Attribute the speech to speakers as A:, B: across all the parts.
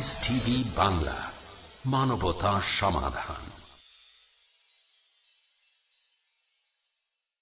A: Piece TV Bangla মানবতা সমাধান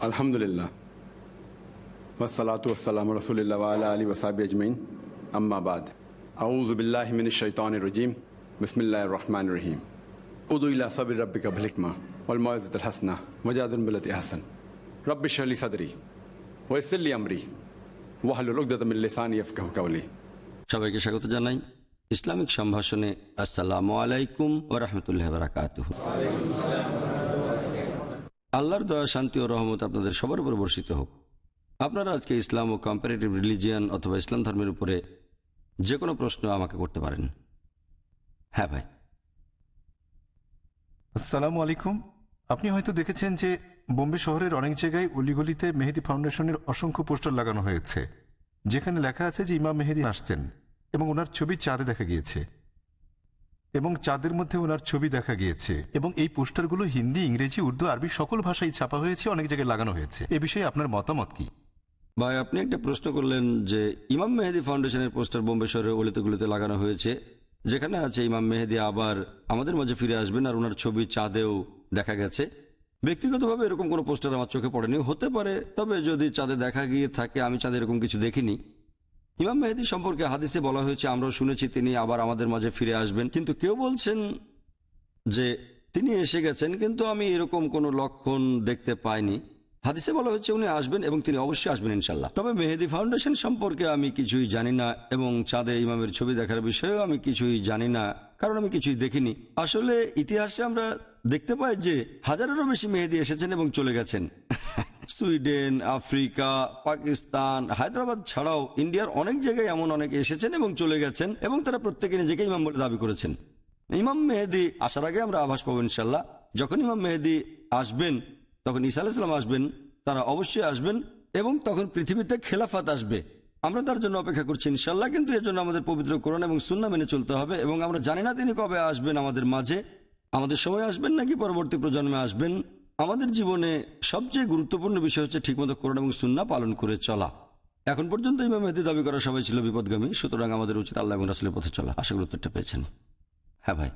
B: Alhamdulillah. والصلاة والسلام على رسول الله وعلى آله وصحبه أجمعين أما بعد أعوذ بالله من الشيطان الرجيم بسم الله الرحمن الرحيم ادعو إلى صبر ربك بالحكمة والموعظة الحسنة وجادل بالتي أحسن رب اشرح لي صدري ويسر لي أمري واحلل عقدة من لساني يفقهوا قولي
C: সবাইকে স্বাগত জানাই ইসলামিক সম্ভাষণে আসসালামু আলাইকুম ও রহমতুল্লাহ বারাকাত আল্লাহর দয়া, শান্তি ও রহমত আপনাদের সবার উপর বর্ষিত হোক। আপনারা আজকে ইসলাম ও কম্পারেটিভ রিলিজিয়ান অথবা ইসলাম ধর্মের উপরে যে কোনো প্রশ্ন আমাকে করতে পারেন। হ্যাঁ ভাই।
D: আসসালামু আলাইকুম। আপনি হয়তো দেখেছেন যে বোম্বে শহরের অনেক জায়গায় অলিগলিতে মেহেদি ফাউন্ডেশনের অসংখ্য পোস্টার লাগানো হয়েছে, যেখানে লেখা আছে যে ইমাম মেহেদি আসছেন এবং ওনার ছবি চাঁদে দেখা গিয়েছে। এবং চাঁদের মধ্যে ওনার ছবি দেখা গিয়েছে। এবং এই পোস্টারগুলো হিন্দি, ইংরেজি, উর্দু, আরবি সকল ভাষায় ছাপা হয়েছে, অনেক জায়গায় লাগানো হয়েছে। এ বিষয়ে আপনার মতামত কি?
C: ভাই, আপনি একটা প্রশ্ন করলেন যে ইমাম মেহেদি ফাউন্ডেশনের পোস্টার বোম্বে শহরের অলিতগুলিতে লাগানো হয়েছে, যেখানে আছে ইমাম মেহেদি আবার আমাদের মাঝে ফিরে আসবেন আর ওনার ছবি চাঁদেও দেখা গেছে। ব্যক্তিগতভাবে এরকম কোনো পোস্টার আমার চোখে পড়েনি। হতে পারে, তবে যদি চাঁদে দেখা গিয়ে থাকে, আমি চাঁদে এরকম কিছু দেখিনি। ইমাম মেহেদি সম্পর্কে হাদিসে বলা হয়েছে আমরাও শুনেছি তিনি আবার আমাদের মাঝে ফিরে আসবেন। কিন্তু কেউ বলছেন যে তিনি এসে গেছেন, কিন্তু আমি এরকম কোনো লক্ষণ দেখতে পাইনি। হাদিসে বলা হচ্ছে উনি আসবেন এবং তিনি অবশ্যই আসবেন ইনশাল্লাহ তবে মেহেদি ফাউন্ডেশন সম্পর্কে আমি কিছুই জানি না এবং চাঁদে ইমামের ছবি দেখার বিষয়েও আমি কিছুই জানি না, কারণ আমি কিছুই দেখিনি। আসলে ইতিহাসে আমরা দেখতে পাই যে হাজারেরও বেশি মেহেদি এসেছেন এবং চলে গেছেন। সুইডেন, আফ্রিকা, পাকিস্তান, হায়দ্রাবাদ ছাড়াও ইন্ডিয়ার অনেক জায়গায় এমন অনেকে এসেছেন এবং চলে গেছেন এবং তারা প্রত্যেকে নিজেকে ইমাম বলে দাবি করেছেন। ইমাম মেহেদি আসার আগে আমরা আভাস পাবো ইনশাল্লাহ যখন ইমাম মেহেদি আসবেন, তখন ঈসা আলাইসালাম আসবেন, তারা অবশ্যই আসবেন এবং তখন পৃথিবীতে খেলাফাত আসবে। আমরা তার জন্য অপেক্ষা করছি ইনশাল্লাহ কিন্তু এর জন্য আমাদের পবিত্র কোরআন এবং সুন্না মেনে চলতে হবে এবং আমরা জানি না তিনি কবে আসবেন আমাদের মাঝে। আমাদের সময় আসবেন নাকি পরবর্তী প্রজন্মে আসবেন? আমাদের জীবনে সবচেয়ে গুরুত্বপূর্ণ বিষয় হচ্ছে ঠিকমতো কোরআন এবং সুন্না পালন করে চলা। এখন পর্যন্ত ইমাম মেহেদি দাবি করা সবাই ছিল বিপদগামী সুতরাং আমাদের উচিত আল্লাহ এবং রাসুলের পথে চলা। আশা করি উত্তরটা পেয়েছেন। হ্যাঁ ভাই।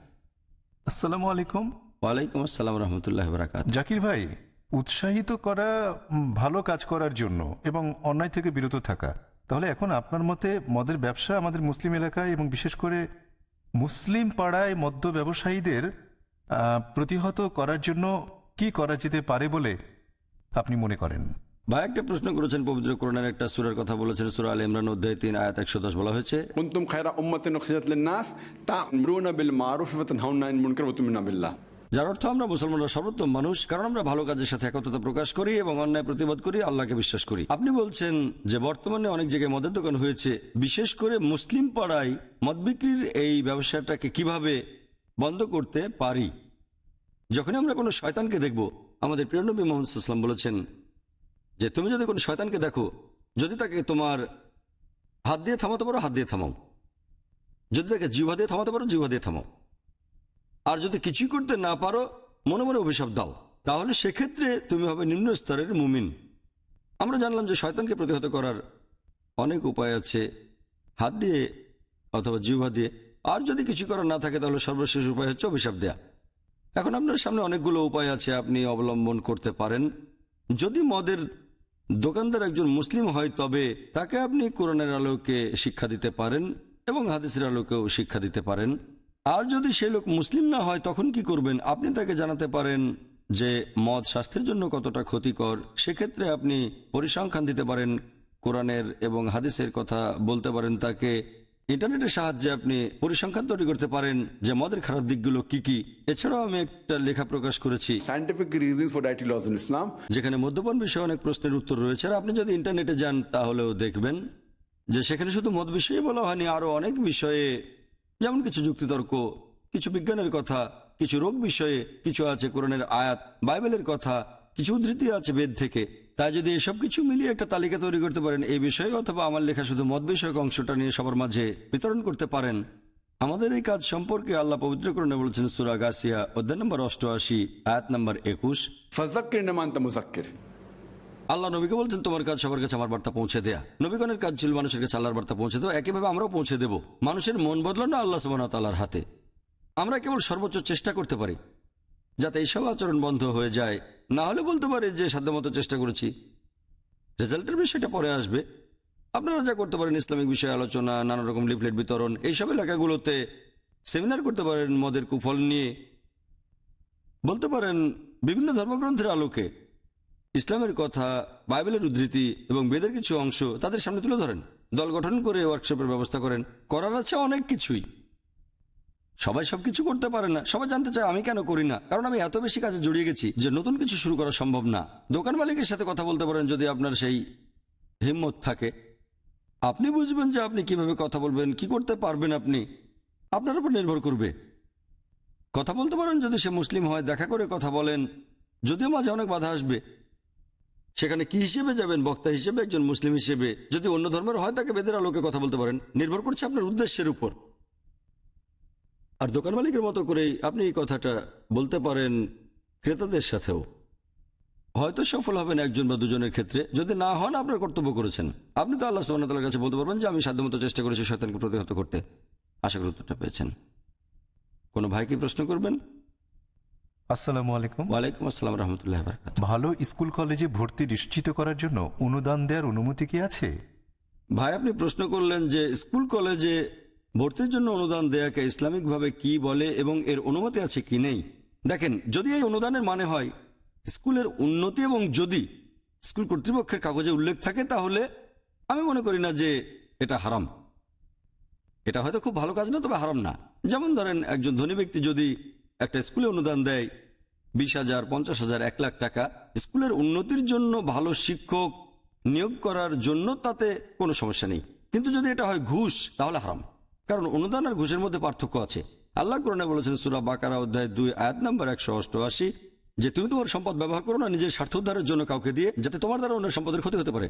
D: আসসালামু আলাইকুম।
C: ওয়ালাইকুম আসসালাম রহমতুল্লাহ বারাকাত
D: জাকির ভাই উৎসাহিত করা ভালো কাজ করার জন্য এবং অন্যায় থেকে বিরত থাকা তাহলে এখন আপনার মতে মদের ব্যবসা আমাদের মুসলিম এলাকায় এবং বিশেষ করে মুসলিম পাড়ায় মদ্য ব্যবসায়ীদের প্রতিহত করার জন্য কি করা যেতে পারে বলে আপনি মনে করেন?
C: ভাই একটা প্রশ্ন করেছেন পবিত্র কোরআনের একটা সুরার কথা বলেছেন সুরা আল ইমরান অধ্যায় তিন আয়াত একশো দশ বলা হয়েছে
B: কুন্তুম খায়রা নাস তা
C: যার অর্থ আমরা মুসলমানরা সর্বোত্তম মানুষ কারণ আমরা ভালো কাজের সাথে একত্রতা প্রকাশ করি এবং অন্যায় প্রতিবাদ করি আল্লাহকে বিশ্বাস করি। আপনি বলছেন যে বর্তমানে অনেক জায়গায় মদের দোকান হয়েছে বিশেষ করে মুসলিম পাড়ায় মদ বিক্রির এই ব্যবসাটাকে কীভাবে বন্ধ করতে পারি? যখনই আমরা কোনো শয়তানকে দেখব, আমাদের প্রিয়নবী মোহাম্মদ ইসলাম বলেছেন যে, তুমি যদি কোনো শয়তানকে দেখো, যদি তাকে তোমার হাত দিয়ে থামাতে পারো, হাত দিয়ে থামাও। যদি তাকে জিহ্বা দিয়ে থামাতে পারো, জিহ্বা দিয়ে থামাও। আর যদি কিছুই করতে না পারো, মনে মনে অভিশাপ দাও। তাহলে সেক্ষেত্রে তুমি হবে নিম্ন স্তরের মুমিন। আমরা জানলাম যে শয়তানকে প্রতিহত করার অনেক উপায় আছে, হাত দিয়ে অথবা জিহ্বা দিয়ে। আর যদি কিছু করার না থাকে, তাহলে সর্বশেষ উপায় হচ্ছে অভিশাপ দেয়া। এখন আপনার সামনে অনেকগুলো উপায় আছে আপনি অবলম্বন করতে পারেন। যদি মদের দোকানদার একজন মুসলিম হয়, তবে তাকে আপনি কোরআনের আলোকে শিক্ষা দিতে পারেন এবং হাদিসের আলোকেও শিক্ষা দিতে পারেন। আর যদি সে লোক মুসলিম না হয়, তখন কি করবেন? আপনি তাকে জানাতে পারেন যে মদ স্বাস্থ্যের জন্য কতটা ক্ষতিকর। সেক্ষেত্রে আপনি পরিসংখ্যান দিতে পারেন, কোরআনের এবং হাদিসের কথা বলতে পারেন তাকে। ইন্টারনেটের সাহায্যে আপনি পরিসংখ্যান তৈরি করতে পারেন যে মদের খারাপ দিকগুলো কি কি। এছাড়াও আমি একটা লেখা প্রকাশ করেছি।
B: Laws in Islam.
C: যেখানে মদ্যপান বিষয়ে অনেক প্রশ্নের উত্তর রয়েছে। আর আপনি যদি ইন্টারনেটে যান তাহলেও দেখবেন যে সেখানে শুধু মদ বিষয়ে বলা হয়নি আরও অনেক বিষয়ে যেমন কিছু যুক্তিতর্ক কিছু বিজ্ঞানের কথা কিছু রোগ বিষয়ে কিছু আছে কোরআনের আয়াত বাইবেলের কথা কিছু উদ্ধৃতি আছে বেদ থেকে। তাই যদি এসব কিছু মিলিয়ে একটা তালিকা তৈরি করতে পারেন এই বিষয়ে অথবা আমার লেখা শুধু মত বিষয়ক অংশটা নিয়ে সবার মাঝে বিতরণ করতে পারেন। আমাদের এই কাজ সম্পর্কে আল্লাহ পবিত্রকরণে বলছেন সুরা গাছিয়া অধ্যায় নম্বর অষ্টআশি আয়াত নম্বর একুশ। আল্লাহ নবীকে বলছেন তোমার কাজ সবার কাছে আমার বার্তা পৌঁছে দেয়া। নবীগণের কাজ ছিল মানুষের কাছে আল্লাহর বার্তা পৌঁছে দেওয়া। একইভাবে আমরাও পৌঁছে দেব। মানুষের মন বদলানো আল্লাহ সুবাহতাল্লার হাতে। আমরা কেবল সর্বোচ্চ চেষ্টা করতে পারি। যাতে এইসব আচরণ বন্ধ হয়ে যায়। না হলে বলতে পারে যে সাধ্যমতো চেষ্টা করেছি। রেজাল্টের বিষয়টা পরে আসবে। আপনারা যা করতে পারেন, ইসলামিক বিষয়ে আলোচনা, নানা রকম লিফলেট বিতরণ, এইসব এলাকাগুলোতে সেমিনার করতে পারেন, মদের কুফল নিয়ে। বলতে পারেন, বিভিন্ন ধর্মগ্রন্থের আলোকে ইসলামের কথা, বাইবেলের উদ্ধৃতি এবং বেদের কিছু অংশ তাদের সামনে তুলে ধরেন। দল গঠন করে ওয়ার্কশপের ব্যবস্থা করেন। করার আছে অনেক কিছুই। সবাই সবকিছু করতে পারে না। সবাই জানতে চায় আমি কেন করি না? কারণ আমি এত বেশি কাজে জড়িয়ে গেছি যে নতুন কিছু শুরু করা সম্ভব না। দোকান মালিকের সাথে কথা বলতে পারেন যদি আপনার সেই হিম্মত থাকে। আপনি বুঝবেন যে আপনি কীভাবে কথা বলবেন, কি করতে পারবেন আপনি। আপনার উপর নির্ভর করবে। কথা বলতে পারেন যদি সে মুসলিম হয়, দেখা করে কথা বলেন। যদিও মাঝে অনেক বাধা আসবে। সেখানে কি হিসেবে যাবেন? বক্তা হিসেবে, একজন মুসলিম হিসেবে। যদি অন্য ধর্মের হয়, তাকে বেদের আলোকে কথা বলতে পারেন। নির্ভর করছে আপনার উদ্দেশ্যের উপর। আর দোকান মালিকের মতো করেই আপনি এই কথাটা বলতে পারেন ক্রেতাদের সাথেও। হয়তো সফল হবেন একজন বা দুজনের ক্ষেত্রে। যদি না হন আপনার কর্তব্য করেছেন। আপনি তো আল্লাহ সাল্লাহ কাছে বলতে পারবেন যে আমি সাধ্যমতো চেষ্টা করেছি শয়তানকে প্রতিহত করতে। আশা করি উত্তরটা পেয়েছেন। কোনো ভাই কি প্রশ্ন করবেন?
D: আসসালামু আলাইকুম।
C: ওয়ালাইকুম আসসালাম রহমতুল্লাহ
D: ভালো স্কুল কলেজে ভর্তি নিশ্চিত করার জন্য অনুদান দেওয়ার অনুমতি কি আছে?
C: ভাই আপনি প্রশ্ন করলেন যে স্কুল কলেজে ভর্তির জন্য অনুদান দেয়াকে ইসলামিকভাবে কি বলে এবং এর অনুমতি আছে কি নেই? দেখেন, যদি এই অনুদানের মানে হয় স্কুলের উন্নতি এবং যদি স্কুল কর্তৃপক্ষের কাগজে উল্লেখ থাকে, তাহলে আমি মনে করি না যে এটা হারাম। এটা হয়তো খুব ভালো কাজ না, তবে হারাম না। যেমন ধরেন, একজন ধনী ব্যক্তি যদি একটা স্কুলে অনুদান দেয় বিশ হাজার, পঞ্চাশ হাজার, এক লাখ টাকা, স্কুলের উন্নতির জন্য ভালো শিক্ষক নিয়োগ করার জন্য তাতে কোনো সমস্যা নেই। কিন্তু যদি এটা হয় ঘুষ, তাহলে হারাম। কারণ অনুদান আর ঘুষের মধ্যে পার্থক্য আছে। আল্লাহ কোরআনে বলেছেন সুরা বাকারা অধ্যায় দুই, আয়াত নম্বর একশো অষ্টআশি, যে তুমি তোমার সম্পদ ব্যবহার করো না, নিজের স্বার্থ উদ্ধারের জন্য কাউকে দিয়ে, যাতে তোমার দ্বারা অন্যের সম্পদের ক্ষতি হতে পারে।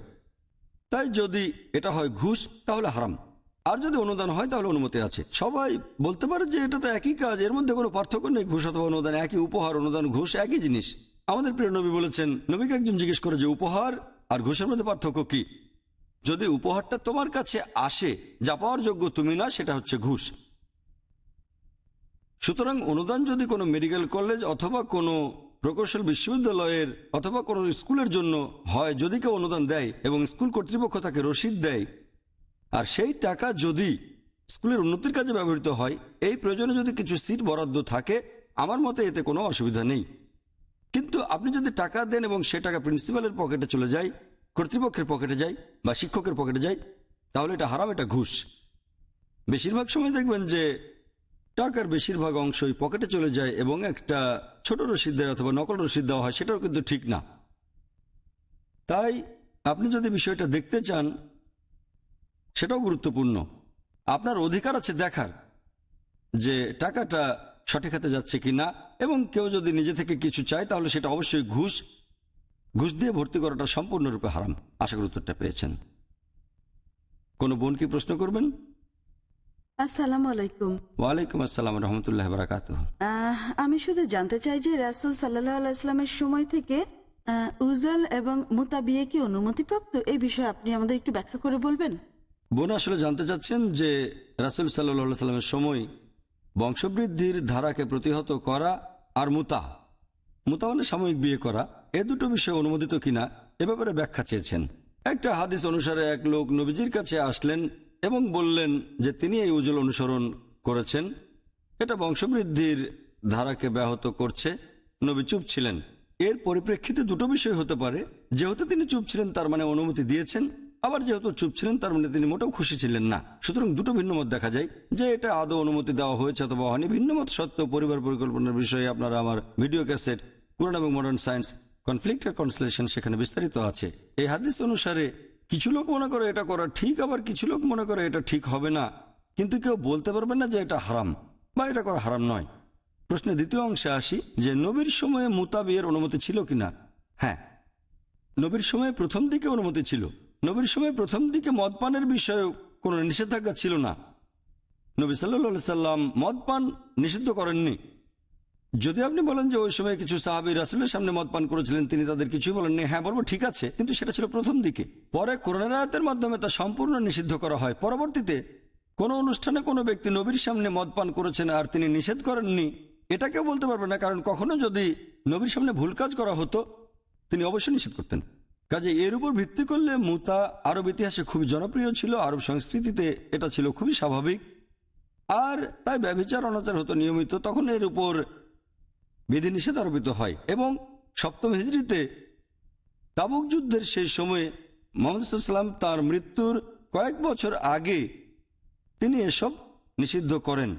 C: তাই যদি এটা হয় ঘুষ, তাহলে হারাম। আর যদি অনুদান হয়, তাহলে অনুমতি আছে। সবাই বলতে পারে যে এটা তো একই কাজ, এর মধ্যে কোনো পার্থক্য নেই, ঘুষ অথবা অনুদান একই, উপহার, অনুদান, ঘুষ একই জিনিস। আমাদের প্রিয় নবী বলেছেন, নবীকে একজন জিজ্ঞেস করে যে, উপহার আর ঘুষের মধ্যে পার্থক্য কি? যদি উপহারটা তোমার কাছে আসে, যা পাওয়ার যোগ্য তুমি না, সেটা হচ্ছে ঘুষ। সুতরাং অনুদান যদি কোনো মেডিকেল কলেজ অথবা কোনো প্রকৌশল বিশ্ববিদ্যালয়ের অথবা কোনো স্কুলের জন্য হয়, যদি কেউ অনুদান দেয় এবং স্কুল কর্তৃপক্ষ তাকে রসিদ দেয়, আর সেই টাকা যদি স্কুলের উন্নতির কাজে ব্যবহৃত হয়, এই প্রয়োজনে যদি কিছু সিট বরাদ্দ থাকে, আমার মতে এতে কোনো অসুবিধা নেই। কিন্তু আপনি যদি টাকা দেন এবং সে টাকা প্রিন্সিপালের পকেটে চলে যায় কর্তৃপক্ষের পকেটে যায় বা শিক্ষকের পকেটে যায় তাহলে এটা হারাম, এটা ঘুষ। বেশিরভাগ সময় দেখবেন যে টাকার বেশিরভাগ অংশই পকেটে চলে যায় এবং একটা ছোট রসিদ দেয় অথবা নকল রসিদ দেওয়া হয়, সেটাও কিন্তু ঠিক না। তাই আপনি যদি বিষয়টা দেখতে চান, সেটাও গুরুত্বপূর্ণ। আপনার অধিকার আছে দেখার যে টাকাটা সঠিক হাতে যাচ্ছে কি না এবং কেউ যদি নিজে থেকে কিছু চায়, তাহলে সেটা অবশ্যই ঘুষ ঘুষ দিয়ে ভর্তি করাটা সম্পূর্ণরূপে হারাম। আশা করি উত্তরটা পেয়েছেন। কোনো বোন কি প্রশ্ন করবেন?
E: আসসালামু আলাইকুম।
C: ওয়ালাইকুম আসসালাম রহমতুল্লাহ বারাকাত
E: আহ, আমি শুধু জানতে চাই যে রাসুল সাল্লাহ আলাইস্লামের সময় থেকে উজাল এবং মুতাবিয়ে কি অনুমতিপ্রাপ্ত? এই বিষয়ে আপনি আমাদের একটু ব্যাখ্যা করে বলবেন।
C: বোন আসলে জানতে চাচ্ছেন যে রাসুল সাল্লাহ সাল্লামের সময় বংশবৃদ্ধির ধারাকে প্রতিহত করা আর মুতা মুতা মানে সাময়িক বিয়ে করা, এ দুটো বিষয় অনুমোদিত কিনা, এ ব্যাপারে ব্যাখ্যা চেয়েছেন। একটা হাদিস অনুসারে এক লোক নবীজির কাছে আসলেন এবং বললেন যে তিনি এই উজ্জ্বল অনুসরণ করেছেন। এটা বংশবৃদ্ধির ধারাকে ব্যাহত করছে। নবী চুপ ছিলেন। এর পরিপ্রেক্ষিতে দুটো বিষয় হতে পারে। যেহেতু তিনি চুপ ছিলেন, তার মানে অনুমতি দিয়েছেন। আবার যেহেতু চুপ ছিলেন, তার মানে তিনি মোটেও খুশি ছিলেন না। সুতরাং দুটো ভিন্ন মত দেখা যায়। যে এটা আদৌ অনুমতি দেওয়া হয়েছে অথবা হয়নি, ভিন্ন মত সত্ত্বেও পরিবার পরিকল্পনার বিষয়ে আপনারা আমার ভিডিও ক্যাসেট পুরান এবং মডার্ন সায়েন্স কনফ্লিক্ট আর কনসলেশন সেখানে বিস্তারিত আছে। এই হাদিস অনুসারে কিছু লোক মনে করে এটা করা ঠিক, আবার কিছু লোক মনে করে এটা ঠিক হবে না। কিন্তু কেউ বলতে পারবে না যে এটা হারাম বা এটা করা হারাম নয়। প্রশ্নের দ্বিতীয় অংশে আসি যে নবীর সময়ে মুতা বিয়ের অনুমতি ছিল কিনা? হ্যাঁ নবীর সময়ে প্রথম দিকে অনুমতি ছিল। নবীর সময়ে প্রথম দিকে মদ পানের বিষয়ে কোনো নিষেধাজ্ঞা ছিল না। নবী সাল্লা সাল্লাম মদ পান নিষিদ্ধ করেননি। যদি আপনি বলেন যে ওই সময় কিছু সাহাবি রাসুলের সামনে মদ পান করেছিলেন, তিনি তাদের কিছুই বলেননি হ্যাঁ বলব, ঠিক আছে, কিন্তু সেটা ছিল প্রথম দিকে। পরে করোনারাতের মাধ্যমে তা সম্পূর্ণ নিষিদ্ধ করা হয়। পরবর্তীতে কোনো অনুষ্ঠানে কোনো ব্যক্তি নবীর সামনে মদ পান করেছেন আর তিনি নিষেধ করেননি, এটা কেউ বলতে পারবে না, কারণ কখনো যদি নবীর সামনে ভুল কাজ করা হতো, তিনি অবশ্যই নিষেধ করতেন। কাজে এর উপর ভিত্তি করলে মুতা আরব ইতিহাসে খুবই জনপ্রিয় ছিল, আরব সংস্কৃতিতে এটা ছিল খুবই স্বাভাবিক। আর তাই ব্যভিচার, অনাচার হতো নিয়মিত, তখন এর উপর বিধিনিষেধ আরোপিত হয় এবং সপ্তম হিজড়িতে তাবুক যুদ্ধের সেই সময়ে মোহাম্মদ সাল্লাম তার মৃত্যুর কয়েক বছর আগে তিনি এসব নিষিদ্ধ করেন।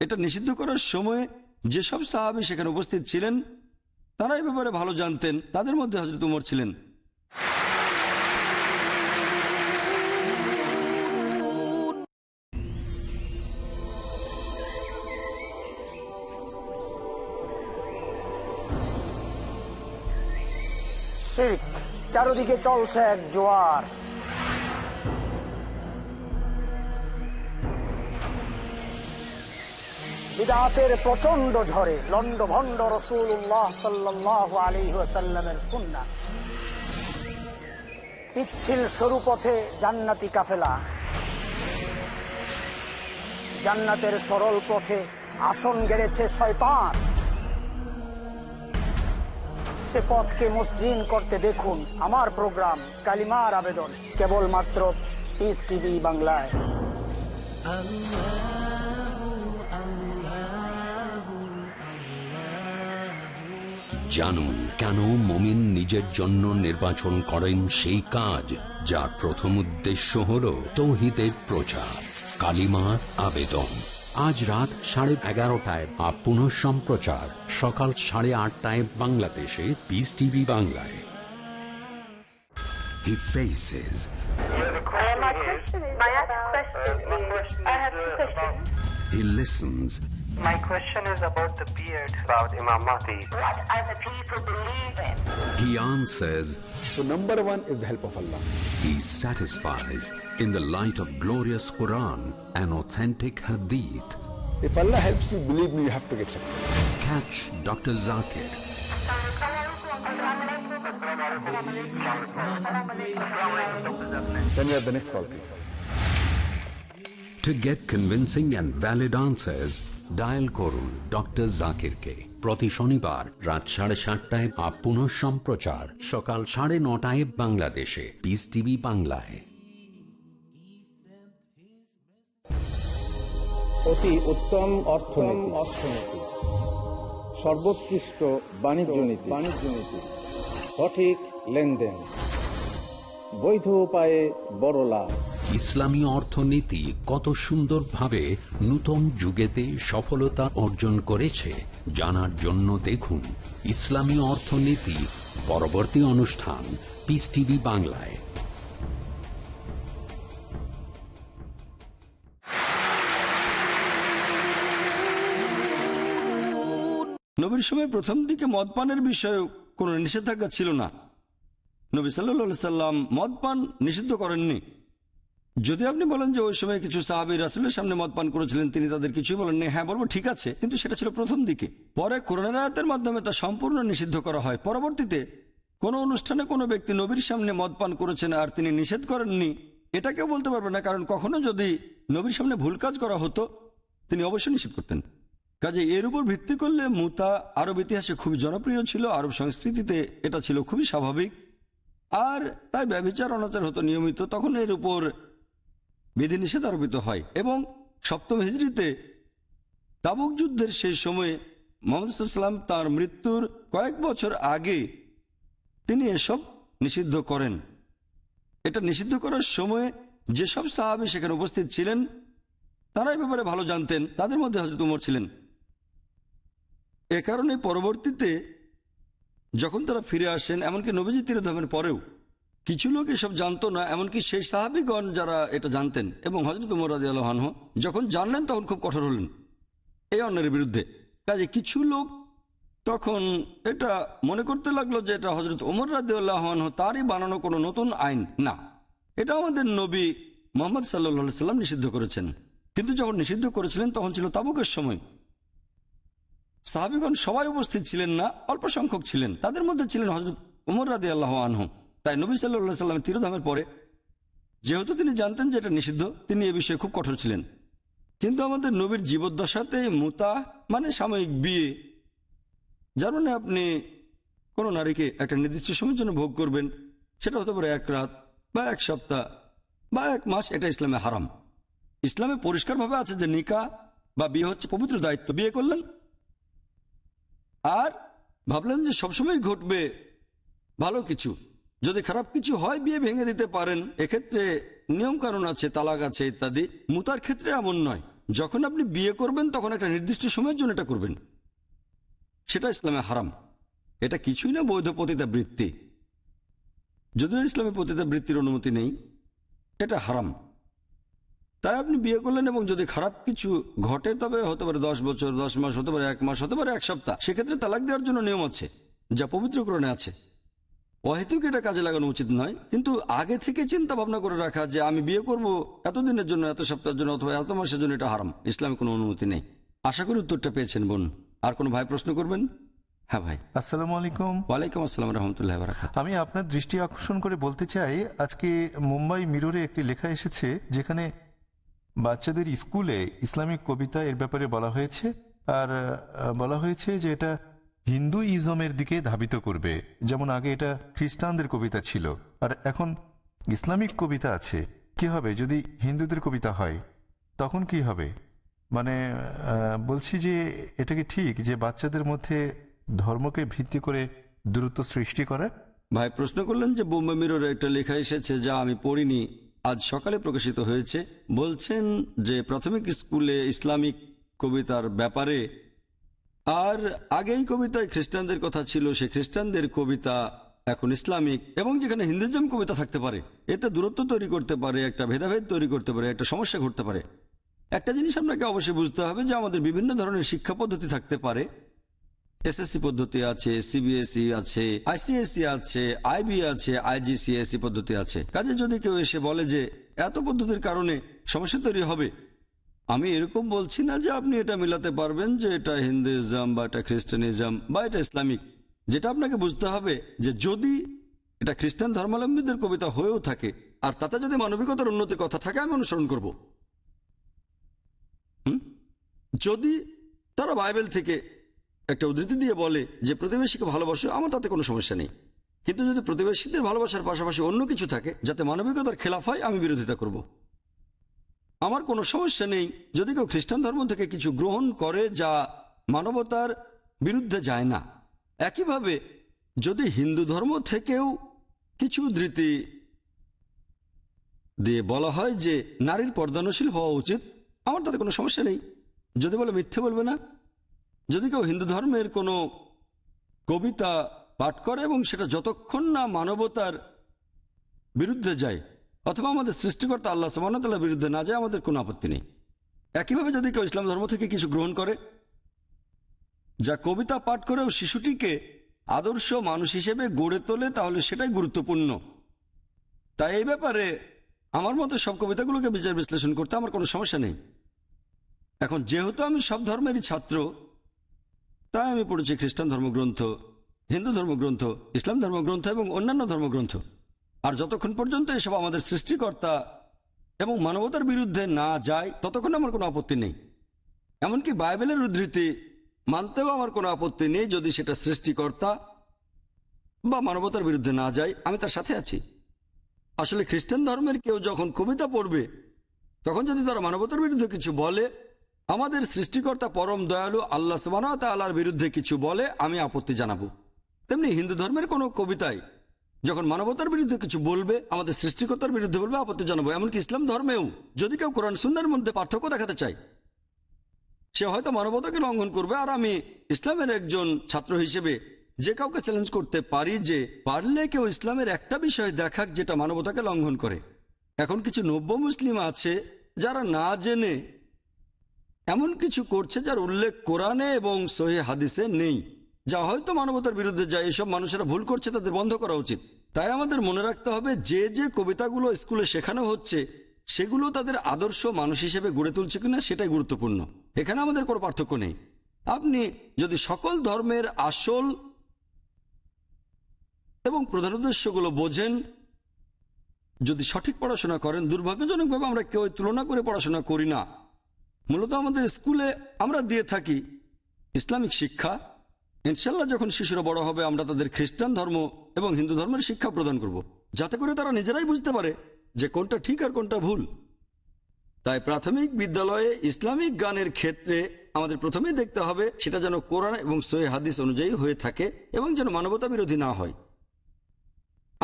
C: এটা নিষিদ্ধ করার সময়ে যেসব সাহাবি সেখানে উপস্থিত ছিলেন, তারা এ ব্যাপারে ভালো জানতেন। তাদের মধ্যে হজরত উমর ছিলেন।
F: শিখ চারদিকে চলছে এক জোয়ার। বিদাতের প্রচণ্ড ঝড়ে লন্ড ভন্ড রসুল্লাহ সাল্লাহ আলী সাল্লামের সুন্না পিচ্ছিল সরু পথে জান্নাতি কাফেলা। জান্নাতের সরল পথে আসন গেড়েছে শয়তান। সে পথকে মসৃণ করতে দেখুন আমার প্রোগ্রাম, কালিমার আবেদন, কেবলমাত্র পিস টিভি বাংলায়।
A: জানুন কেন মমিন নিজের জন্য নির্বাচন করেন সেই কাজ, যার প্রথম উদ্দেশ্য হল তৌহিদের প্রচার, কালিমার আবেদন। আজ রাত সাড়ে এগারোটায় বা পুনঃ সম্প্রচার সকাল সাড়ে আটটায় বাংলাদেশে পিস টিভি বাংলায় He faces,
G: My question is, my question is, I have two questions.
A: he listens,
H: My question is about the beard about Imam Mahdi.
G: What other people believe in.
A: he answers,
I: So number one is the help of Allah.
A: he satisfies in the light of glorious Quran and authentic Hadith.
I: If Allah helps you, believe me, you have to get success.
A: Catch Dr. Zakir
I: Then we have the next call, please.
A: To get convincing and valid answers, dial করুন doctor জাকিরকে। প্রতি শনিবার রাত সাড়ে সাতটায় বা পুনঃ সম্প্রচার। সকাল সাড়ে নটায় বাংলাদেশে। পিস টিভি বাংলায়।
J: অতি উত্তম অর্থনীতি। অর্থনীতি সর্বোৎকৃষ্ট বাণিজ্য নীতি বাণিজ্য নীতি। সঠিক লেনদেন। বৈধ উপায়ে বড় লাভ।
A: ইসলামী অর্থনীতি কত সুন্দরভাবে নূতন যুগেতে সফলতা অর্জন করেছে, জানার জন্য দেখুন ইসলামী অর্থনীতি পরবর্তী অনুষ্ঠান পিস টিভি বাংলায়।
C: নবীর সময় প্রথম দিকে মদ পানের বিষয়ে কোনো নিষেধাজ্ঞা ছিল না। নবী সাল্লা সাল্লাম মদ পান নিষিদ্ধ করেননি। যদি আপনি বলেন যে ওই সময় কিছু সাহাবি রাসুলের সামনে মদ পান করেছিলেন, তিনি তাদের কিছুই বলেননি। হ্যাঁ বলব, ঠিক আছে। কিন্তু সেটা ছিল প্রথম দিকে। পরে করোনারাতের মাধ্যমে তা সম্পূর্ণ নিষিদ্ধ করা হয়। পরবর্তীতে কোনো অনুষ্ঠানে কোনো ব্যক্তি নবীর সামনে মদ পান করেছেন আর তিনি নিষেধ করেননি এটা কেউ বলতে পারবে না। কারণ কখনো যদি নবীর সামনে ভুল কাজ করা হতো, তিনি অবশ্যই নিষেধ করতেন। কাজে এর উপর ভিত্তি করলে মুতা আরব ইতিহাসে খুবই জনপ্রিয় ছিল। আরব সংস্কৃতিতে এটা ছিল খুবই স্বাভাবিক। আর তাই ব্যভিচার অনাচার হতো নিয়মিত। তখন এর উপর বিধিনিষেধ আরোপিত হয় এবং সপ্তম হিজড়িতে তাবুক যুদ্ধের সেই সময়ে মোহাম্মদ সাল্লাম তার মৃত্যুর কয়েক বছর আগে তিনি এসব নিষিদ্ধ করেন। এটা নিষিদ্ধ করার সময় যেসব সাহাবি সেখানে উপস্থিত ছিলেন, তারা এই ব্যাপারে ভালো জানতেন, তাদের মধ্যে হজরত উমর ছিলেন। এ কারণে পরবর্তীতে যখন তারা ফিরে আসেন, এমনকি নবীজি তিরোধামের পরেও কিছু লোক এসব জানতো না, এমনকি সেই সাহাবিগণ যারা এটা জানতেন এবং হজরত উমর রাজি আলহানহ যখন জানলেন তখন খুব কঠোর হলেন এই অন্যের বিরুদ্ধে। কাজে কিছু লোক তখন এটা মনে করতে লাগল যে এটা হজরত ওমর রাদিউল্লাহ তারই বানানো কোনো নতুন আইন। না, এটা আমাদের নবী মোহাম্মদ সাল্লা সাল্লাম নিষিদ্ধ করেছেন। কিন্তু যখন নিষিদ্ধ করেছিলেন তখন ছিল তাবুকের সময়। সাহাবিগণ সবাই উপস্থিত ছিলেন না, অল্প সংখ্যক ছিলেন। তাদের মধ্যে ছিলেন হজরত উমর রাদি আল্লাহ আনহু। তাই নবী সাল্লাহ সাল্লামের তিরোধামের পরে, যেহেতু তিনি জানতেন যে এটা নিষিদ্ধ, তিনি এ বিষয়ে খুব কঠোর ছিলেন। কিন্তু আমাদের নবীর জীবদ্দশাতে মুতা মানে সাময়িক বিয়ে, যার মানে আপনি কোনো নারীকে একটা নির্দিষ্ট সময়ের জন্য ভোগ করবেন, সেটা হতে পারে এক রাত বা এক সপ্তাহ বা এক মাস, এটা ইসলামে হারাম। ইসলামে পরিষ্কারভাবে আছে যে নিকা বা বিয়ে হচ্ছে পবিত্র দায়িত্ব, বিয়ে করলেন। আর ভাবলেন যে সবসময় ঘটবে ভালো কিছু যদি খারাপ কিছু হয়, বিয়ে ভেঙে দিতে পারেন। এক্ষেত্রে নিয়ম কানুন আছে, তালাক আছে ইত্যাদি। মুতার ক্ষেত্রে এমন নয়। যখন আপনি বিয়ে করবেন, তখন একটা নির্দিষ্ট সময়ের জন্য এটা করবেন। সেটা ইসলামে হারাম। এটা কিছুই না বৈধ পতিতা বৃত্তি। যদিও ইসলামে পতিতা বৃত্তির অনুমতি নেই, এটা হারাম। তাই আপনি বিয়ে করলেন এবং যদি খারাপ কিছু ঘটে, তবে হতে পারে দশ বছর, দশ মাস, হতে পারে এক মাস, হতে পারে এক সপ্তাহ। সেক্ষেত্রে তালাক দেওয়ার জন্য নিয়ম আছে, যা পবিত্রকরণে আছে। অহেতুক এটা কাজে লাগানো উচিত নয় কিন্তু আগে থেকে চিন্তা ভাবনা করে রাখা যে আমি বিয়ে করব এতদিনের জন্য এত সপ্তাহের জন্য অথবা এত মাসের জন্য এটা হারাম। ইসলামে কোনো অনুমতি নেই। আশা করি উত্তরটা পেয়েছেন বোন। আর কোনো ভাই প্রশ্ন করবেন? হ্যাঁ ভাই।
D: আসসালামু আলাইকুম।
C: ওয়ালাইকুম আসসালাম রহমতুল্লাহ
D: আমি আপনার দৃষ্টি আকর্ষণ করে বলতে চাই আজকে মুম্বাই মিররে একটি লেখা এসেছে যেখানে বাচ্চাদের স্কুলে ইসলামিক কবিতা এর ব্যাপারে বলা হয়েছে। আর বলা হয়েছে যে এটা হিন্দু ইজমের দিকে ধাবিত করবে, যেমন আগে এটা খ্রিস্টানদের কবিতা ছিল। আর এখন ইসলামিক কবিতা আছে। কি হবে যদি হিন্দুদের কবিতা হয়? তখন কি হবে? মানে বলছি যে এটা কি ঠিক যে বাচ্চাদের মধ্যে ধর্মকে ভিত্তি করে দূরত্ব সৃষ্টি করে?
C: ভাই, প্রশ্ন করলেন যে বোম্বে মিররে একটা লেখা এসেছে যা আমি পড়িনি, আজ সকালে প্রকাশিত হয়েছে। বলছেন যে প্রাথমিক স্কুলে ইসলামিক কবিতার ব্যাপারে আর আগেই কবিতায় খ্রিস্টানদের কথা ছিল, সে খ্রিস্টানদের কবিতা এখন ইসলামিক এবং যেখানে হিন্দুজম কবিতা থাকতে পারে। এতে দূরত্ব তৈরি করতে পারে, একটা ভেদাভেদ তৈরি করতে পারে, একটা সমস্যা ঘটতে পারে। একটা জিনিস আপনাকে অবশ্যই বুঝতে হবে যে আমাদের বিভিন্ন ধরনের শিক্ষা পদ্ধতি থাকতে পারে। এসএসসি পদ্ধতি আছে, সিবিএসই আছে আইসিএসসি আছে, আইবি আছে আইজিসিএসসি পদ্ধতি আছে। কাজে যদি কেউ এসে বলে যে এত পদ্ধতির কারণে সমস্যা তৈরি হবে আমি এরকম বলছি না যে আপনি এটা মিলাতে পারবেন যে এটা হিন্দুইজম বা এটা খ্রিস্টানিজম বা এটা ইসলামিক। যেটা আপনাকে বুঝতে হবে যে যদি এটা খ্রিস্টান ধর্মাবলম্বীদের কবিতা হয়েও থাকে, আর তাতে যদি মানবিকতার উন্নতির কথা থাকে, আমি অনুসরণ করব? যদি তারা বাইবেল থেকে একটা উদ্ধৃতি দিয়ে বলে যে প্রতিবেশীকে ভালোবাসে, আমার তাতে কোনো সমস্যা নেই। কিন্তু যদি প্রতিবেশীদের ভালোবাসার পাশাপাশি অন্য কিছু থাকে, যাতে মানবিকতার খেলাফ হয়, আমি বিরোধিতা করব। আমার কোনো সমস্যা নেই। যদি কেউ খ্রিস্টান ধর্ম থেকে কিছু গ্রহণ করে যা মানবতার বিরুদ্ধে যায় না। একইভাবে যদি হিন্দু ধর্ম থেকেও কিছু উদ্ধৃতি দিয়ে বলা হয় যে নারীর পর্দানশীল হওয়া উচিত, আমার তাতে কোনো সমস্যা নেই। যদি বলে মিথ্যে বলবে না। যদি কেউ হিন্দু ধর্মের কোনো কবিতা পাঠ করে এবং সেটা যতক্ষণ না মানবতার বিরুদ্ধে যায় অথবা আমাদের সৃষ্টিকর্তা আল্লাহ সমানতাল্লাহ বিরুদ্ধে না যায়, আমাদের কোনো আপত্তি নেই। একইভাবে যদি কেউ ইসলাম ধর্ম থেকে কিছু গ্রহণ করে, যা কবিতা পাঠ করেও শিশুটিকে আদর্শ মানুষ হিসেবে গড়ে তোলে, তাহলে সেটাই গুরুত্বপূর্ণ। তাই এই ব্যাপারে আমার মতো সব কবিতাগুলোকে বিচার বিশ্লেষণ করতে আমার কোনো সমস্যা নেই। এখন যেহেতু আমি সব ধর্মেরই ছাত্র, তাই আমি পড়েছি খ্রিস্টান ধর্মগ্রন্থ, হিন্দু ধর্মগ্রন্থ, ইসলাম ধর্মগ্রন্থ এবং অন্যান্য ধর্মগ্রন্থ। আর যতক্ষণ পর্যন্ত এসব আমাদের সৃষ্টিকর্তা এবং মানবতার বিরুদ্ধে না যায়, ততক্ষণ আমার কোনো আপত্তি নেই। এমনকি বাইবেলের উদ্ধৃতি, মানতেও আমার কোনো আপত্তি নেই যদি সেটা সৃষ্টিকর্তা বা মানবতার বিরুদ্ধে না যায়, আমি তার সাথে আছি। আসলে খ্রিস্টান ধর্মের কেউ যখন কবিতা পড়বে, তখন যদি তারা মানবতার বিরুদ্ধে কিছু বলে, আমাদের সৃষ্টিকর্তা পরম দয়ালু আল্লাহ সুবাহ সুবাহর বিরুদ্ধে কিছু বলে, আমি আপত্তি জানাব। তেমনি হিন্দু ধর্মের কোনো কবিতায় যখন মানবতার বিরুদ্ধে কিছু বলবে, আমাদের সৃষ্টিকর্তার বিরুদ্ধে বলবে, আপত্তি জানাব। এমনকি ইসলাম ধর্মেও, যদি কেউ কোরআন সুন্নার মধ্যে পার্থক্য দেখাতে চায়, সে হয়তো মানবতাকে লঙ্ঘন করবে। আর আমি ইসলামের একজন ছাত্র হিসেবে যে কাউকে চ্যালেঞ্জ করতে পারি যে পারলে কেউ ইসলামের একটা বিষয় দেখাক যেটা মানবতাকে লঙ্ঘন করে। এখন কিছু নব্য মুসলিম আছে যারা না জেনে এমন কিছু করছে যার উল্লেখ কোরআনে এবং সহি হাদিসে নেই। যা হয়তো মানবতার বিরুদ্ধে যায়, এসব মানুষেরা ভুল করছে, তাদের বন্ধ করা উচিত। তাই আমাদের মনে রাখতে হবে, যে যে কবিতাগুলো স্কুলে শেখানো হচ্ছে, সেগুলো তাদের আদর্শ মানুষ হিসেবে গড়ে তুলছে কিনা, সেটাই গুরুত্বপূর্ণ। এখানে আমাদের কোনো পার্থক্য নেই। আপনি যদি সকল ধর্মের আসল এবং প্রধান উদ্দেশ্যগুলো বোঝেন, যদি সঠিক পড়াশোনা করেন, দুর্ভাগ্যজনকভাবে আমরা কেউ তুলনা করে পড়াশোনা করি না। মূলত আমাদের স্কুলে আমরা দিয়ে থাকি ইসলামিক শিক্ষা ইনশাল্লাহ যখন শিশুরা বড় হবে, আমরা তাদের খ্রিস্টান ধর্ম এবং হিন্দু ধর্মের শিক্ষা প্রদান করব। যাতে করে তারা নিজেরাই বুঝতে পারে যে কোনটা ঠিক আর কোনটা ভুল। তাই প্রাথমিক বিদ্যালয়ে ইসলামিক গানের ক্ষেত্রে আমাদের প্রথমেই দেখতে হবে, সেটা যেন কোরআন এবং সহি হাদিস অনুযায়ী হয়ে থাকে এবং যেন মানবতা বিরোধী না হয়।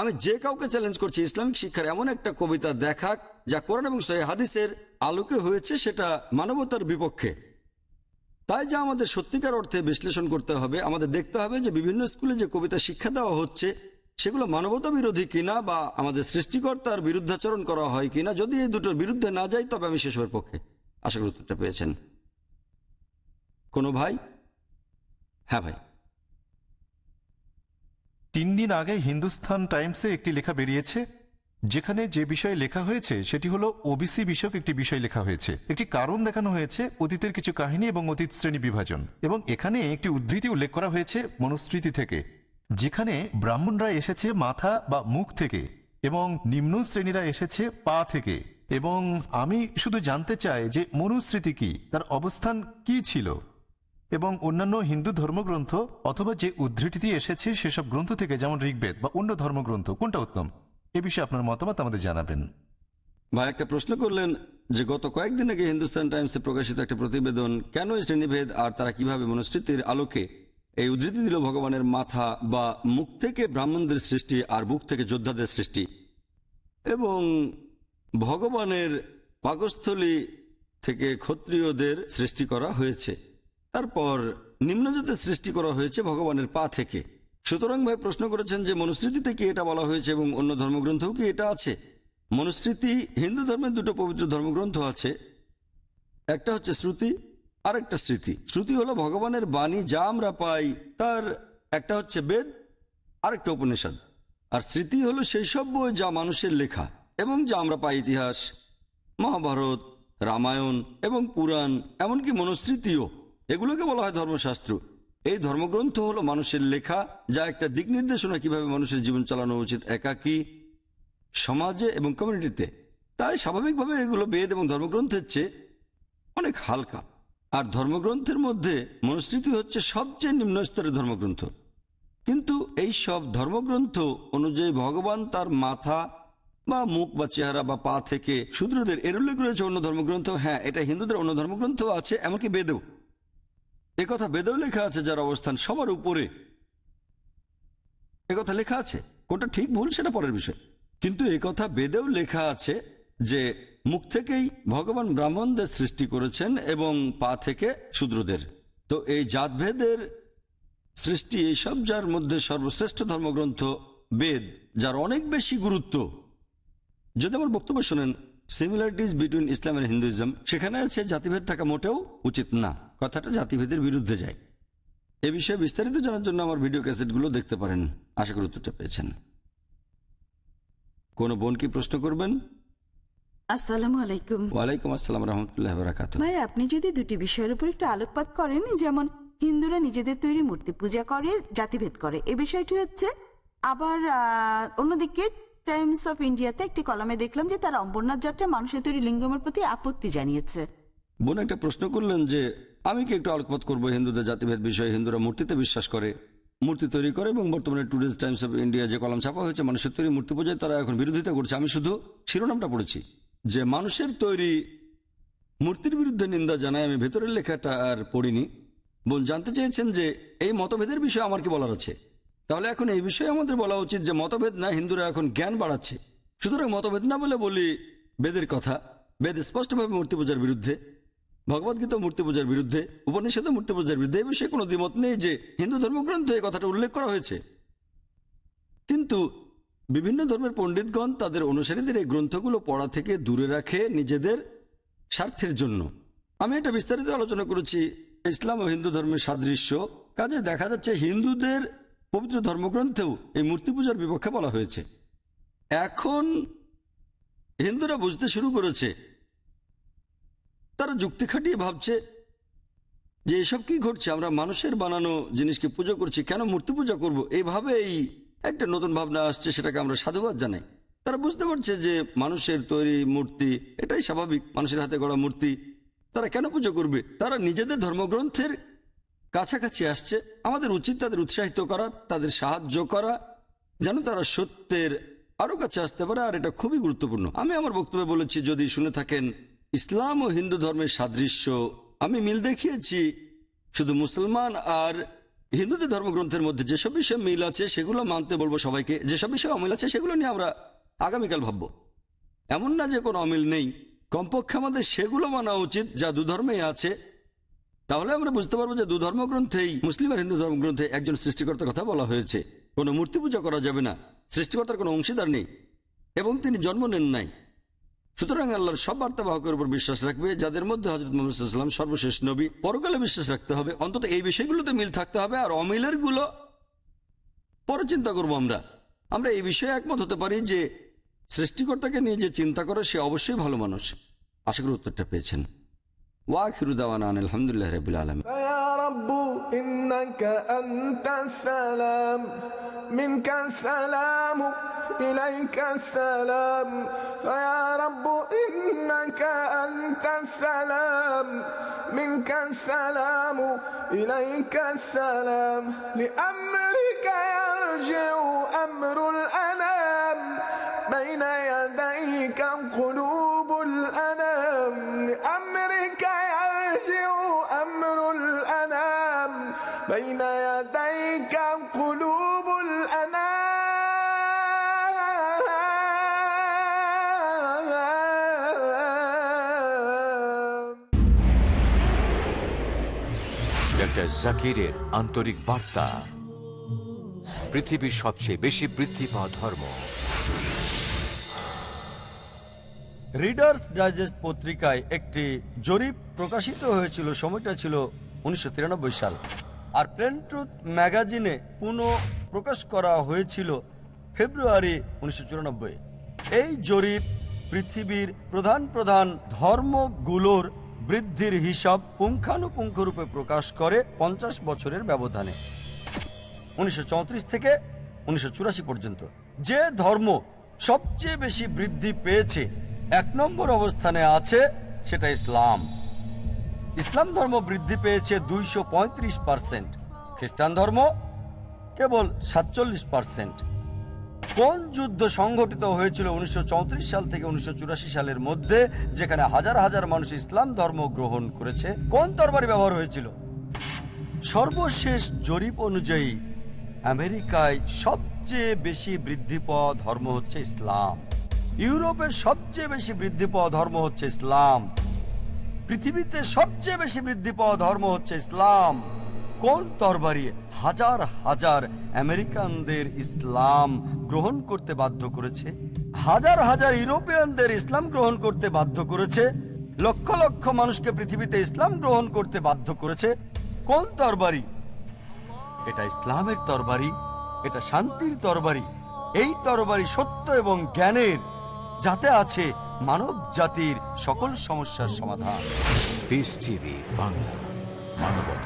C: আমি যে কাউকে চ্যালেঞ্জ করছি, ইসলামিক শিক্ষার এমন একটা কবিতা দেখাক, যা কোরআন এবং সহি হাদিসের আলোকে হয়েছে, সেটা মানবতার বিপক্ষে। তাই যা আমাদের সত্যিকার অর্থে বিশ্লেষণ করতে হবে, আমাদের দেখতে হবে যে বিভিন্ন স্কুলে যে কবিতা শিক্ষা দেওয়া হচ্ছে, সেগুলো মানবতা বিরোধী কিনা বা আমাদের সৃষ্টিকর্তার বিরুদ্ধাচরণ করা হয় কিনা, যদি এই দুটোর বিরুদ্ধে না যাই, তবে আমি সেসবের পক্ষে আশা করি উত্তরটা পেয়েছেন। কোনো ভাই? হ্যাঁ ভাই।
D: তিন দিন আগে হিন্দুস্তান টাইমসে একটি লেখা বেরিয়েছে যেখানে যে বিষয়ে লেখা হয়েছে, সেটি হলো ওবিসি বিষয়ক একটি বিষয় লেখা হয়েছে। একটি কারণ দেখানো হয়েছে অতীতের কিছু কাহিনী এবং অতীত শ্রেণি বিভাজন। এবং এখানে একটি উদ্ধৃতি উল্লেখ করা হয়েছে মনুস্মৃতি থেকে, যেখানে ব্রাহ্মণরা এসেছে মাথা বা মুখ থেকে এবং নিম্ন শ্রেণীরা এসেছে পা থেকে। এবং আমি শুধু জানতে চাই যে মনুস্মৃতি কি, তার অবস্থান কি ছিল? এবং অন্যান্য হিন্দু ধর্মগ্রন্থ অথবা যে উদ্ধৃতিটি এসেছে সেসব গ্রন্থ থেকে, যেমন ঋগ্বেদ বা অন্য ধর্মগ্রন্থ, কোনটা উত্তম? এ বিষয়ে আপনার মতামত আমাদের জানাবেন।
C: ভাই, একটা প্রশ্ন করলেন যে গত কয়েকদিন আগে হিন্দুস্তান টাইমসে প্রকাশিত একটা প্রতিবেদন, কেন শ্রেণীভেদ আর তারা কীভাবে মনুস্মৃতির আলোকে এই উদ্ধৃতি দিল ভগবানের মাথা বা মুখ থেকে ব্রাহ্মণদের সৃষ্টি আর বুক থেকে যোদ্ধাদের সৃষ্টি? এবং ভগবানের পাকস্থলী থেকে ক্ষত্রিয়দের সৃষ্টি করা হয়েছে, তারপর নিম্নজাতের সৃষ্টি করা হয়েছে ভগবানের পা থেকে। সুতরাং ভাই প্রশ্ন করেছেন যে মনুস্মৃতিতে কি এটা বলা হয়েছে এবং অন্য ধর্মগ্রন্থও কি এটা আছে? মনুস্মৃতি, হিন্দু ধর্মের দুটো পবিত্র ধর্মগ্রন্থ আছে। একটা হচ্ছে শ্রুতি আর একটা স্মৃতি। শ্রুতি হলো ভগবানের বাণী যা আমরা পাই, তার একটা হচ্ছে বেদ আর একটা উপনিষদ। আর স্মৃতি হলো সেই সব বই যা মানুষের লেখা এবং যা আমরা পাই ইতিহাস, মহাভারত, রামায়ণ এবং পুরাণ, এমনকি মনুস্মৃতিও। এগুলোকে বলা হয় ধর্মশাস্ত্র। এই ধর্মগ্রন্থ হলো মানুষের লেখা, যা একটা দিক নির্দেশনা কীভাবে মানুষের জীবন চালানো উচিত, একাকী সমাজে এবং কমিউনিটিতে তাই স্বাভাবিকভাবে এগুলো বেদ এবং ধর্মগ্রন্থের চেয়ে অনেক হালকা। আর ধর্মগ্রন্থের মধ্যে মনুস্মৃতি হচ্ছে সবচেয়ে নিম্ন স্তরের ধর্মগ্রন্থ। কিন্তু এই সব ধর্মগ্রন্থ অনুযায়ী ভগবান তার মাথা বা মুখ বা চেহারা বা পা থেকে শূদ্রদের এর উল্লেখ রয়েছে অন্য ধর্মগ্রন্থ। হ্যাঁ এটা হিন্দুদের অন্য ধর্মগ্রন্থ আছে, এমনকি বেদেও। কথা বেদেও লেখা আছে যার অবস্থান সবার উপরে। কথা লেখা আছে। কোনটা ঠিক ভুল সেটা পরের বিষয়। কিন্তু কথা বেদেও লেখা আছে যে মুখ থেকেই ভগবান ব্রাহ্মণদের সৃষ্টি করেছেন এবং পা থেকে শূদ্রদের। তো এই জাতভেদের সৃষ্টি এইসব যার মধ্যে সর্বশ্রেষ্ঠ ধর্মগ্রন্থ বেদ, যার অনেক বেশি গুরুত্ব। যদি আমার বক্তব্য শোনেন similarities between Islam and Hinduism সেখানে আছে জাতিভেদ থাকা মোটেও উচিত না। কথাটা জাতিভেদের বিরুদ্ধে যায়। এ বিষয়ে বিস্তারিত জানার জন্য আমার ভিডিও ক্যাসেটগুলো দেখতে পারেন। আশা করি উত্তরটা পেয়েছেন। কোনো বোন কি প্রশ্ন করবেন?
E: আসসালামু আলাইকুম।
C: ওয়ালাইকুম আসসালাম রহমতুল্লাহ বারাকাত
E: ভাই আপনি যদি দুটি বিষয়ের উপর একটু আলোকপাত করেন যেমন হিন্দুরা নিজেদের তৈরি মূর্তি পূজা করে জাতিভেদ করে এ বিষয়টি হচ্ছে আবার অন্যদিকে টাইমস অফ ইন্ডিয়াতে একটি কলামে দেখলাম যে তারা অম্বরনাথ যাত্রা মানুষের তৈরি লিঙ্গমের প্রতি আপত্তি জানিয়েছে।
C: বোন একটা প্রশ্ন করলেন যে আমি কি একটু আলোকপাত করব? হিন্দুদের জাতিভেদ বিষয়ে হিন্দুরা মূর্তিতে বিশ্বাস করে, মূর্তি তৈরি করে এবং বর্তমানে টুরিস্ট টাইমস অফ ইন্ডিয়া যে কলম ছাপা হয়েছে, মানুষের তৈরি মূর্তি পূজায় তারা এখন বিরোধিতা করছে। আমি শুধু শিরোনামটা পড়েছি। যে মানুষের তৈরি মূর্তির বিরুদ্ধে নিন্দা জানায়, আমি ভেতরের লেখাটা আর পড়িনি। বোন জানতে চেয়েছেন যে এই মতভেদের বিষয়ে আমার কি বলার আছে? তাহলে এখন এই বিষয়ে আমাদের বলা উচিত যে মতভেদ না, হিন্দুরা এখন জ্ঞান বাড়াচ্ছে। সুতরাং মতভেদ না বলে বলি বেদের কথা। বেদ স্পষ্টভাবে মূর্তি পূজার বিরুদ্ধে ভগবদ্গীতা মূর্তি পূজার বিরুদ্ধে, উপনিষদ মূর্তি পূজার বিরুদ্ধে এই বিষয়ে কোনো দ্বিমত নেই যে হিন্দু ধর্মগ্রন্থে এই কথাটা উল্লেখ করা হয়েছে। কিন্তু বিভিন্ন ধর্মের পণ্ডিতগণ তাদের অনুসারীদের এই গ্রন্থগুলো পড়া থেকে দূরে রাখে নিজেদের স্বার্থের জন্য। আমি এটা বিস্তারিত আলোচনা করেছি, ইসলাম ও হিন্দু ধর্মের সাদৃশ্য। কাজে দেখা যাচ্ছে হিন্দুদের পবিত্র ধর্মগ্রন্থেও এই মূর্তি পূজার বিপক্ষে বলা হয়েছে। এখন হিন্দুরা বুঝতে শুরু করেছে তারা যুক্তি খাটিয়ে ভাবছে যে এসব কি ঘটছে? আমরা মানুষের বানানো জিনিসকে পুজো করছি, কেন মূর্তি পূজা করব? এইভাবেই একটা নতুন ভাবনা আসছে, সেটাকে আমরা সাধুবাদ জানাই। তারা বুঝতে পারছে যে মানুষের তৈরি মূর্তি, এটাই স্বাভাবিক, মানুষের হাতে গড়া মূর্তি। তারা কেন পুজো করবে? তারা নিজেদের ধর্মগ্রন্থের কাছাকাছি আসছে। আমাদের উচিত তাদের উৎসাহিত করা, তাদের সাহায্য করা, যেন তারা সত্যের আরও কাছে আসতে পারে, আর এটা খুবই গুরুত্বপূর্ণ। আমি আমার বক্তব্যে বলেছি, যদি শুনে থাকেন ইসলাম ও হিন্দু ধর্মের সাদৃশ্য আমি মিল দেখিয়েছি। শুধু মুসলমান আর হিন্দুদের ধর্মগ্রন্থের মধ্যে যেসব বিষয়ে মিল আছে, সেগুলো মানতে বলব সবাইকে। যেসব বিষয়ে অমিল আছে, সেগুলো নিয়ে আমরা আগামীকাল ভাববো। এমন না যে কোনো অমিল নেই। কমপক্ষে আমাদের সেগুলো মানা উচিত, যা দুধর্মেই আছে। তাহলে আমরা বুঝতে পারব যে ধর্মগ্রন্থেই মুসলিম আর হিন্দু ধর্মগ্রন্থে একজন সৃষ্টিকর্তার কথা বলা হয়েছে। কোনো মূর্তি পূজা করা যাবে না। সৃষ্টিকর্তার কোনো অংশীদার নেই। এবং তিনি জন্ম নেন নাই। সুতরাং আল্লাহর সব বার্তাবাহকের উপর বিশ্বাস রাখবে যাদের মধ্যে হজরত মোহাম্মদ সর্বশেষ নবী পরকালে বিশ্বাস রাখতে হবে অন্তত এই বিষয়গুলোতে মিল থাকতে হবে আর অমিলের গুলো পরে চিন্তা করব আমরা আমরা এই বিষয়ে একমত হতে পারি যে সৃষ্টিকর্তাকে নিয়ে যে চিন্তা করে সে অবশ্যই ভালো মানুষ আশা করি উত্তরটা পেয়েছেন ওয়াখিরু দাওয়ানা আলহামদুলিল্লাহ রবিল আলম
K: يا رب إنك أنت السلام منك السلام إليك السلام. فيا رب إنك أنت السلام. منك السلام إليك السلام. لأمرك يرجع أمر الأنام
L: ডক্টর জাকিরের আন্তরিক বার্তা। পৃথিবীর সবচেয়ে বেশি বৃদ্ধি পাওয়া ধর্ম।
C: রিডার্স ডাইজেস্ট পত্রিকায় একটি জরিপ প্রকাশিত হয়েছিল, সময়টা ছিল উনিশশো তিরানব্বই সাল। আর প্লেন ট্রুথ ম্যাগাজিনে পুনঃ প্রকাশ করা হয়েছিল ফেব্রুয়ারি উনিশশো চুরানব্বই। এই জরিপ পৃথিবীর প্রধান প্রধান ধর্মগুলোর বৃদ্ধির হিসাব পুঙ্খানুপুঙ্খরূপে প্রকাশ করে পঞ্চাশ বছরের ব্যবধানে। উনিশশো চৌত্রিশ থেকে উনিশশো চুরাশি পর্যন্ত। যে ধর্ম সবচেয়ে বেশি বৃদ্ধি পেয়েছে, এক নম্বর অবস্থানে আছে সেটা ইসলাম। ইসলাম ধর্ম বৃদ্ধি পেয়েছে দুইশো পার্সেন্ট। খ্রিস্টান ধর্ম কেবল সাতচল্লিশ পার্সেন্ট। কোন যুদ্ধ সংঘটিত হয়েছিল উনিশশো সাল থেকে উনিশশো চুরাশি সালের মধ্যে, যেখানে হাজার হাজার মানুষ ইসলাম ধর্ম গ্রহণ করেছে? কোন তরবারি ব্যবহার হয়েছিল? সর্বশেষ জরিপ অনুযায়ী, আমেরিকায় সবচেয়ে বেশি বৃদ্ধি পাওয়া ধর্ম হচ্ছে ইসলাম। ইউরোপের সবচেয়ে বেশি বৃদ্ধি পাওয়া ধর্ম হচ্ছে ইসলাম। পৃথিবীতে সবচেয়ে বেশি বৃদ্ধি পাওয়া ধর্ম হচ্ছে ইসলাম। কোন তরবারি হাজার হাজার আমেরিকানদের ইসলাম গ্রহণ করতে বাধ্য করেছে। হাজার হাজার ইউরোপিয়ানদের ইসলাম গ্রহণ করতে বাধ্য করেছে। লক্ষ লক্ষ মানুষকে পৃথিবীতে ইসলাম গ্রহণ করতে বাধ্য করেছে। কোন তরবারি? এটা ইসলামের তরবারি, এটা শান্তির তরবারি। এই তরবারি সত্য এবং জ্ঞানের, যাতে আছে মানব জাতির সকল সমস্যার সমাধান।
L: বাংলা মানবতা